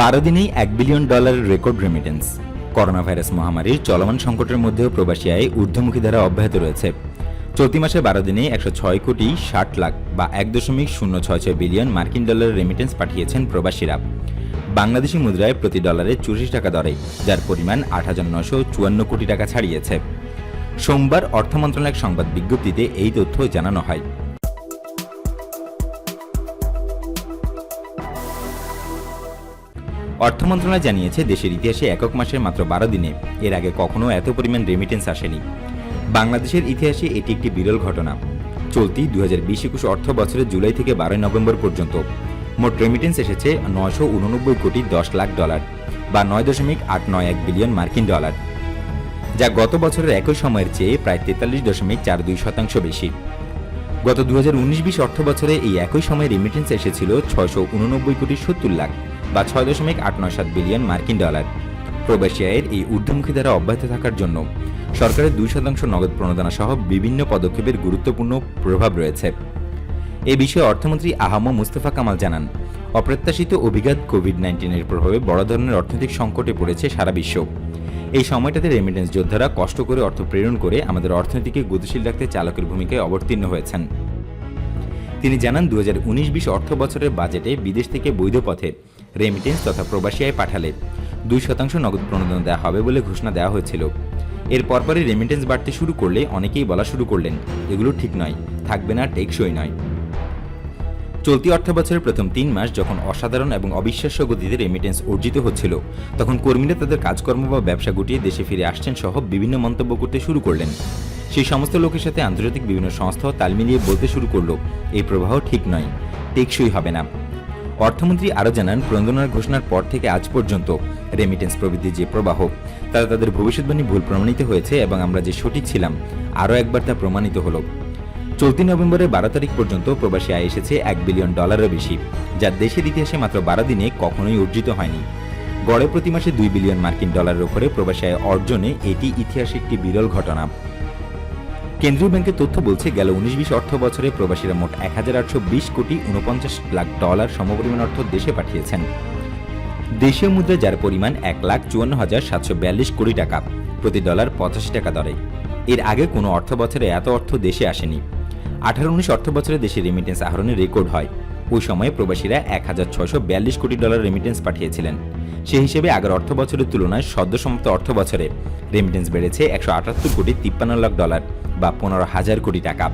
বারো দিনেই এক বিলিয়ন ডলারের রেকর্ড রেমিটেন্স করোনা ভাইরাস মহামারীর চলমান সংকটের মধ্যেও প্রবাসী আয় ঊর্ধ্বমুখী ধারা অব্যাহত রয়েছে। চলতি মাসে বারো দিনে একশো ছয় কোটি ষাট লাখ বা এক দশমিক শূন্য ছয় ছয় বিলিয়ন মার্কিন ডলারের রেমিটেন্স পাঠিয়েছেন প্রবাসীরা। বাংলাদেশি মুদ্রায় প্রতি ডলারে চুরাশি টাকা দরে, যার পরিমাণ আট হাজার নশো চুয়ান্ন কোটি টাকা ছাড়িয়েছে। সোমবার অর্থ মন্ত্রণালয়ের সংবাদ বিজ্ঞপ্তিতে এই তথ্য জানানো হয়। অর্থ মন্ত্রণালয় জানিয়েছে, দেশের ইতিহাসে একক মাসের মাত্র বারো দিনে এর আগে কখনো এত পরিমাণ রেমিটেন্স আসেনি। বাংলাদেশের ইতিহাসে এটি একটি বিরল ঘটনা। চলতি দু হাজার বিশ একুশ অর্থ বছরের জুলাই থেকে বারোই নভেম্বর পর্যন্ত মোট রেমিটেন্স এসেছে নয়শো উননব্বই কোটি দশ লাখ ডলার বা নয় দশমিক আট নয় এক বিলিয়ন মার্কিন ডলার, যা গত বছরের একই সময়ের চেয়ে প্রায় তেতাল্লিশ দশমিক চার দুই শতাংশ বেশি। গত দু হাজার উনিশ বিশ অর্থ বছরে এই একই সময়ে রেমিটেন্স এসেছিল ছয়শো উননব্বই কোটি সত্তর লাখ। বা ছয় দশমিক আট নয় সাত বিলিয়ন মার্কিন ডলার। প্রবাসী আয়ের এই ঊর্ধ্বমুখী দ্বারা অব্যাহত থাকার জন্য সরকারের দুই শতাংশ নগদ প্রণোদনা সহ বিভিন্ন পদক্ষেপের গুরুত্বপূর্ণ প্রভাব রয়েছে। এ বিষয়ে অর্থমন্ত্রী আহম মুস্তফা কামাল জানান, অপ্রত্যাশিত অভিঘাত কোভিড নাইন্টিনের প্রভাবে বড় ধরনের অর্থনৈতিক সংকটে পড়েছে সারা বিশ্ব। এই সময়টাতে রেমিটেন্স যোদ্ধারা কষ্ট করে অর্থ প্রেরণ করে আমাদের অর্থনীতিকে গতিশীল রাখতে চালকের ভূমিকায় অবতীর্ণ হয়েছেন। তিনি জানান দু হাজার উনিশ বিশ অর্থ বছরের বাজেটে বিদেশ থেকে বৈধ পথে রেমিটেন্স তথা প্রবাসী আয় পাঠালে। দুই শতাংশ নগদ প্রণোদনা দেওয়া হবে বলে ঘোষণা দেওয়া হয়েছিল। এর পরপরই রেমিটেন্স বাড়তে শুরু করলে অনেকেই বলা শুরু করলেন, এগুলো ঠিক নয়, থাকবে না, টেকসই নয়। চলতি অর্থবছরের প্রথম তিন মাস যখন অসাধারণ এবং অবিশ্বাস্য গতিতে রেমিটেন্স অর্জিত হচ্ছিল, তখন কর্মীরা তাদের কাজকর্ম বা ব্যবসা গুটিয়ে দেশে ফিরে আসছেন সহ বিভিন্ন মন্তব্য করতে শুরু করলেন। সেই সমস্ত লোকের সাথে আন্তর্জাতিক বিভিন্ন সংস্থাও তাল মিলিয়ে বলতে শুরু করল, এই প্রবাহ ঠিক নয়, টেকসই হবে না। অর্থমন্ত্রী আরও জানান, প্রণোদনার ঘোষণার পর থেকে আজ পর্যন্ত রেমিটেন্স প্রবৃদ্ধির যে প্রবাহ তারা তাদের ভবিষ্যৎবাণী ভুল প্রমাণিত হয়েছে এবং আমরা যে সঠিক ছিলাম, আরও একবার তা প্রমাণিত হলো। চলতি নভেম্বরের বারো তারিখ পর্যন্ত প্রবাসী আয় এসেছে এক বিলিয়ন ডলারেরও বেশি, যা দেশের ইতিহাসে মাত্র বারো দিনে কখনোই অর্জিত হয়নি। গড়ে প্রতি মাসে দুই বিলিয়ন মার্কিন ডলারের উপরে প্রবাসী আয় অর্জনে এটি ইতিহাসে একটি বিরল ঘটনা। কেন্দ্রীয় ব্যাংকের তথ্য বলছে, গেল উনিশ বিশ অর্থ বছরে প্রবাসীরা মোট এক হাজার আটশো বিশ কোটি উনপঞ্চাশ লাখ ডলার সমপরিমাণ অর্থ দেশে পাঠিয়েছেন। দেশীয় মুদ্রা যার পরিমাণ এক লাখ চুয়ান্ন হাজার সাতশো বিয়াল্লিশ কোটি টাকা, প্রতি ডলার পঁচাশি টাকা দরে। এর আগে কোনো অর্থ বছরে এত অর্থ দেশে আসেনি। আঠারো উনিশ অর্থ বছরে দেশে রেমিটেন্স আহরণের রেকর্ড হয়। ওই সময়ে প্রবাসীরা এক হাজার ছয়শো বিয়াল্লিশ কোটি ডলার রেমিটেন্স পাঠিয়েছিলেন। সেই হিসেবে আগের অর্থ বছরের তুলনায় সদ্য সমাপ্ত অর্থ বছরে রেমিটেন্স বেড়েছে একশো আটাত্তর কোটি তিপ্পান্ন লাখ ডলার বা পনেরো হাজার কোটি টাকা।